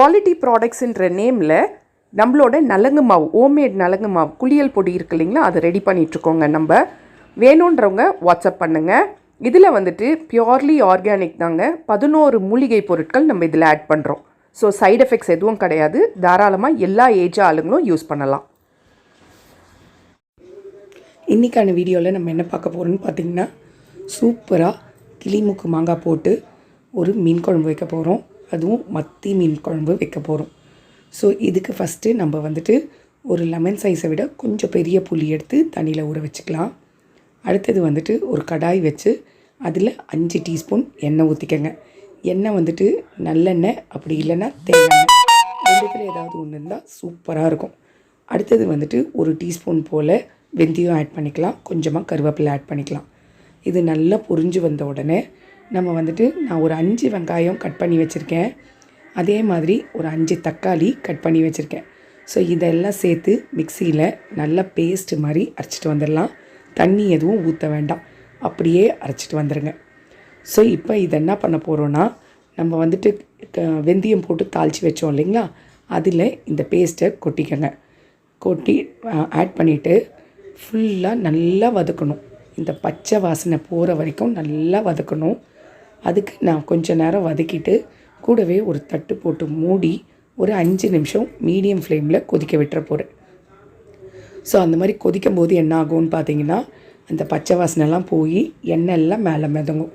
Quality ப்ராடக்ட்ஸுன்ற நேமில் நம்மளோட நலங்கு மாவு ஹோம்மேட் நலங்கு மாவு குளியல் பொடி இருக்கு இல்லைங்களா? அதை ரெடி பண்ணிகிட்ருக்கோங்க நம்ம. வேணுன்றவங்க வாட்ஸ்அப் பண்ணுங்கள் இதில் வந்துட்டு பியோர்லி ஆர்கானிக் தாங்க. பதினோரு மூலிகை பொருட்கள் நம்ம இதில் ஆட் பண்ணுறோம் ஸோ சைடு எஃபெக்ட்ஸ் எதுவும் கிடையாது. தாராளமாக எல்லா ஏஜ் ஆளுங்களும் யூஸ் பண்ணலாம். இன்றைக்கான வீடியோவில் நம்ம என்ன பார்க்க போகிறோம்னு பார்த்தீங்கன்னா சூப்பராக கிளிமுக்கு மாங்காய் போட்டு ஒரு மீன் குழம்பு வைக்க போகிறோம் அதுவும் மத்தி மீன் குழம்பு வைக்க போகிறோம் ஸோ இதுக்கு ஃபஸ்ட்டு நம்ம வந்துட்டு ஒரு லெமன் சைஸை விட கொஞ்சம் பெரிய புளி எடுத்து தண்ணியில் ஊற வச்சுக்கலாம். அடுத்தது வந்துட்டு ஒரு கடாய் வச்சு அதில் அஞ்சு டீஸ்பூன் எண்ணெய் ஊற்றிக்கங்க எண்ணெய் வந்துட்டு நல்லெண்ணெய் அப்படி இல்லைன்னா தேங்காய் ரெண்டுத்தில் ஏதாவது ஒன்று இருந்தால் சூப்பராக இருக்கும். அடுத்தது வந்துட்டு ஒரு டீஸ்பூன் போல் வெந்தயம் ஆட் பண்ணிக்கலாம். கொஞ்சமாக கருவேப்பிலை ஆட் பண்ணிக்கலாம். இது நல்லா பொரிஞ்சு வந்த உடனே நம்ம வந்துட்டு நான் ஒரு அஞ்சு வெங்காயம் கட் பண்ணி வச்சுருக்கேன். அதே மாதிரி ஒரு அஞ்சு தக்காளி கட் பண்ணி வச்சுருக்கேன். ஸோ இதெல்லாம் சேர்த்து மிக்சியில் நல்லா பேஸ்ட்டு மாதிரி அரைச்சிட்டு வந்துடலாம். தண்ணி எதுவும் ஊற்ற வேண்டாம். அப்படியே அரைச்சிட்டு வந்துடுங்க ஸோ இப்போ இதை என்ன பண்ண போகிறோன்னா நம்ம வந்துட்டு க- வெந்தயம் போட்டு தாளித்து வச்சோம் இல்லைங்களா? அதில் இந்த பேஸ்ட்டை கொட்டிக்கங்க. கொட்டி ஆட் பண்ணிவிட்டு ஃபுல்லாக நல்லா வதக்கணும். இந்த பச்சை வாசனை போகிற வரைக்கும் நல்லா வதக்கணும். அதுக்கு நான் கொஞ்ச நேரம் வதக்கிட்டு கூடவே ஒரு தட்டு போட்டு மூடி ஒரு அஞ்சு நிமிஷம் மீடியம் ஃப்ளேமில் கொதிக்க விட்டுற போகிறேன் ஸோ அந்த மாதிரி கொதிக்கும் போது என்ன ஆகும்னு பார்த்தீங்கன்னா அந்த பச்சை வாசனைலாம் போய் எண்ணெய் எல்லாம் மேலே மிதங்கும்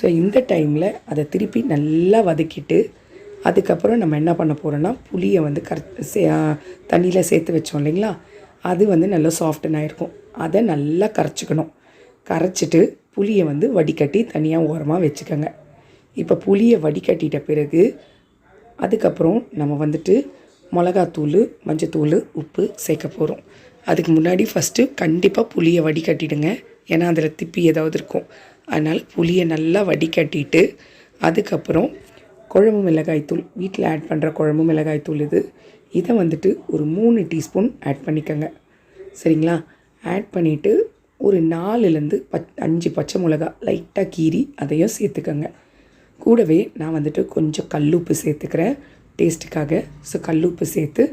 ஸோ இந்த டைமில் அதை திருப்பி நல்லா வதக்கிட்டு அதுக்கப்புறம் நம்ம என்ன பண்ண போகிறோன்னா புளியை வந்து கர் சே தண்ணியில் சேர்த்து வச்சோம் இல்லைங்களா? அது வந்து நல்லா சாஃப்டன் ஆகிருக்கும் அதை நல்லா கரைச்சிக்கணும். கரைச்சிட்டு புளியை வந்து வடிகட்டி தனியாக ஓரமாக வச்சுக்கோங்க. இப்போ புளியை வடிகட்டிட்ட பிறகு அதுக்கப்புறம் நம்ம வந்துட்டு மிளகாத்தூள் மஞ்சத்தூள் உப்பு சேர்க்க போகிறோம் அதுக்கு முன்னாடி ஃபஸ்ட்டு கண்டிப்பாக புளியை வடிகட்டிடுங்க. ஏன்னா அதில் திப்பி ஏதாவது இருக்கும். அதனால் புளியை நல்லா வடிகட்டிட்டு அதுக்கப்புறம் குழம்பு மிளகாய்த்தூள் வீட்டில் ஆட் பண்ணுற குழம்பு மிளகாய்த்தூள் இது இதை வந்துட்டு ஒரு மூணு டீஸ்பூன் ஆட் பண்ணிக்கோங்க. சரிங்களா? ஆட் பண்ணிவிட்டு ஒரு நாலுலேருந்து பச் அஞ்சு பச்சை மிளகா லைட்டாக கீறி அதையும் சேர்த்துக்கோங்க. கூடவே நான் வந்துட்டு கொஞ்சம் கல்லுப்பு சேர்த்துக்கிறேன். டேஸ்ட்டுக்காக ஸோ கல்லுப்பு சேர்த்து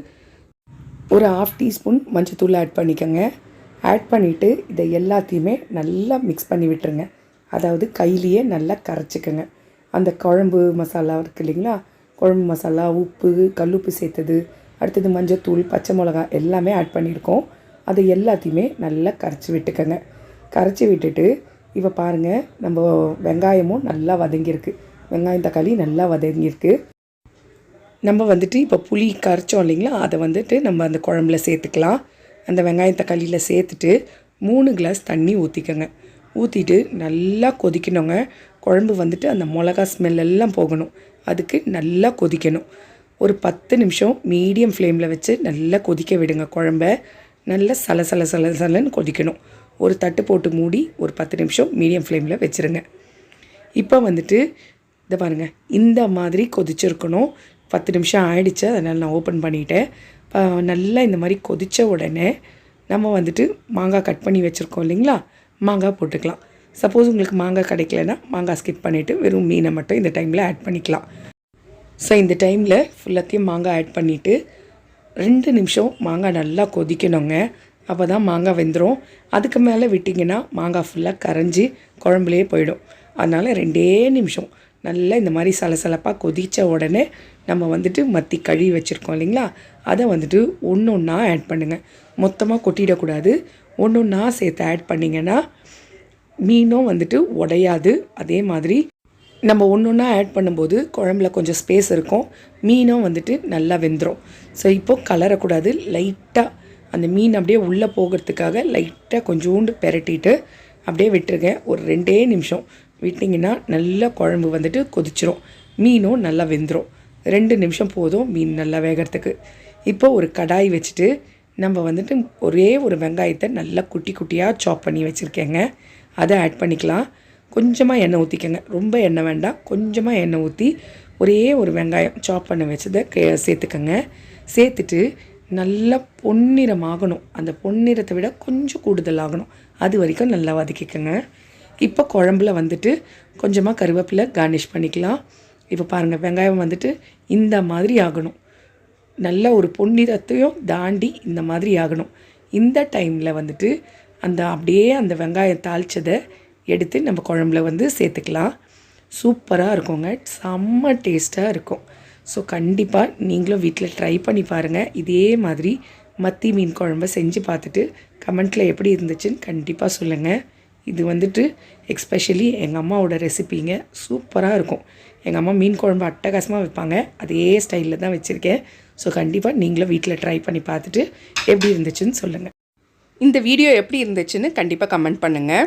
ஒரு ஆஃப் டீஸ்பூன் மஞ்சத்தூள் ஆட் பண்ணிக்கோங்க. ஆட் பண்ணிவிட்டு இதை எல்லாத்தையுமே நல்லா மிக்ஸ் பண்ணி விட்டுருங்க. அதாவது கையிலேயே நல்லா கரைச்சிக்கோங்க. அந்த குழம்பு மசாலா இருக்கு இல்லைங்களா? குழம்பு மசாலா உப்பு கல்லுப்பு சேர்த்தது. அடுத்தது மஞ்சத்தூள் பச்சை மிளகா எல்லாமே ஆட் பண்ணியிருக்கோம். அதை எல்லாத்தையுமே நல்லா கரைச்சி விட்டுக்கோங்க. கரைச்சி விட்டுட்டு இப்போ பாருங்கள் நம்ம வெங்காயமும் நல்லா வதங்கியிருக்கு. வெங்காயம் தக்காளி நல்லா வதங்கியிருக்கு. நம்ம வந்துட்டு இப்போ புளி கரைச்சோம் இல்லைங்களா? அதை வந்துட்டு நம்ம அந்த குழம்புல சேர்த்துக்கலாம். அந்த வெங்காயம் தக்காளியில் சேர்த்துட்டு மூணு கிளாஸ் தண்ணி ஊற்றிக்கோங்க ஊற்றிட்டு நல்லா கொதிக்கணுங்க. குழம்பு வந்துட்டு அந்த மிளகா ஸ்மெல் எல்லாம் போகணும். அதுக்கு நல்லா கொதிக்கணும். ஒரு பத்து நிமிஷம் மீடியம் ஃப்ளேமில் வச்சு நல்லா கொதிக்க விடுங்க குழம்ப. நல்லா சல சல சல சலன்னு கொதிக்கணும். ஒரு தட்டு போட்டு மூடி ஒரு பத்து நிமிஷம் மீடியம் ஃப்ளேமில் வச்சுருங்க. இப்போ வந்துட்டு இதை பாருங்கள் இந்த மாதிரி கொதிச்சிருக்கணும். பத்து நிமிஷம் ஆயிடுச்சு அதனால் நான் ஓப்பன் பண்ணிட்டேன். நல்லா இந்த மாதிரி கொதித்த உடனே நம்ம வந்துட்டு மாங்காய் கட் பண்ணி வச்சுருக்கோம் இல்லைங்களா? மாங்காய் போட்டுக்கலாம். சப்போஸ் உங்களுக்கு மாங்காய் கிடைக்கலன்னா மாங்காய் ஸ்கிப் பண்ணிவிட்டு வெறும் மீனை மட்டும் இந்த டைமில் ஆட் பண்ணிக்கலாம். ஸோ இந்த டைமில் ஃபுல்லாத்தையும் மாங்காய் ஆட் பண்ணிவிட்டு ரெண்டு நிமிஷம் மாங்காய் நல்லா கொதிக்கணுங்க. அப்போ தான் மாங்காய் வெந்துடும் அதுக்கு மேலே விட்டிங்கன்னா மாங்காய் ஃபுல்லாக கரைஞ்சி குழம்புலேயே போயிடும். அதனால் ரெண்டே நிமிஷம் நல்லா இந்த மாதிரி சலசலப்பாக கொதித்த உடனே நம்ம வந்துட்டு மத்தி கழுவி வச்சுருக்கோம் இல்லைங்களா? அதை வந்துட்டு ஒன்று ஒன்றா ஆட் பண்ணுங்கள் மொத்தமாக கொட்டிடக்கூடாது. ஒன்று ஒன்றா சேர்த்து ஆட் பண்ணிங்கன்னா மீனும் வந்துட்டு உடையாது. அதே மாதிரி நம்ம ஒன்று ஒன்றா ஆட் பண்ணும்போது குழம்புல கொஞ்சம் ஸ்பேஸ் இருக்கும். மீனும் வந்துட்டு நல்லா வெந்துடும் ஸோ இப்போது கலரக்கூடாது. லைட்டாக அந்த மீன் அப்படியே உள்ளே போகிறதுக்காக லைட்டாக கொஞ்சோண்டு பெரட்டிட்டு அப்படியே விட்டுருக்கேன் ஒரு ரெண்டே நிமிஷம். விட்டிங்கன்னா நல்லா குழம்பு வந்துட்டு கொதிச்சிரும். மீனும் நல்லா வெந்துடும் ரெண்டு நிமிஷம் போதும் மீன் நல்லா வேகிறதுக்கு. இப்போ ஒரு கடாய் வச்சுட்டு நம்ம வந்துட்டு ஒரே ஒரு வெங்காயத்தை நல்லா குட்டி குட்டியாக சாப் பண்ணி வச்சுருக்கேங்க. அதை ஆட் பண்ணிக்கலாம். கொஞ்சமாக எண்ணெய் ஊற்றிக்கங்க ரொம்ப எண்ணெய் வேண்டாம். கொஞ்சமாக எண்ணெய் ஊற்றி ஒரே ஒரு வெங்காயம் சாப் பண்ண வச்சதை கே சேர்த்துக்கங்க. சேர்த்துட்டு நல்லா பொன்னிறம் ஆகணும் அந்த பொன்னிறத்தை விட கொஞ்சம் கூடுதல் ஆகணும் அது வரைக்கும் நல்லா வதக்கிக்கோங்க. இப்போ குழம்புல வந்துட்டு கொஞ்சமாக கருவேப்பிலை கார்னிஷ் பண்ணிக்கலாம். இப்போ பாருங்கள் வெங்காயம் வந்துட்டு இந்த மாதிரி ஆகணும். நல்ல ஒரு பொன்னிறத்தையும் தாண்டி இந்த மாதிரி ஆகணும். இந்த டைமில் வந்துட்டு அந்த அப்படியே அந்த வெங்காயம் தாளித்ததை எடுத்து நம்ம குழம்புல வந்து சேர்த்துக்கலாம். சூப்பராக இருக்குங்க. செம்ம டேஸ்ட்டாக இருக்கும். ஸோ கண்டிப்பாக நீங்களும் வீட்டில் ட்ரை பண்ணி பாருங்கள் இதே மாதிரி மத்தி மீன் குழம்ப செஞ்சு பார்த்துட்டு கமெண்ட்டில் எப்படி இருந்துச்சுன்னு கண்டிப்பாக சொல்லுங்கள் இது வந்துட்டு எக்ஸ்பெஷலி எங்கள் அம்மாவோட ரெசிபிங்க சூப்பராக இருக்கும். எங்கள் அம்மா மீன் குழம்பு அட்டகாசமாக வைப்பாங்க. அதே ஸ்டைலில் தான் வச்சுருக்கேன். ஸோ கண்டிப்பாக நீங்களும் வீட்டில் ட்ரை பண்ணி பார்த்துட்டு எப்படி இருந்துச்சுன்னு சொல்லுங்கள் இந்த வீடியோ எப்படி இருந்துச்சுன்னு கண்டிப்பாக கமெண்ட் பண்ணுங்கள்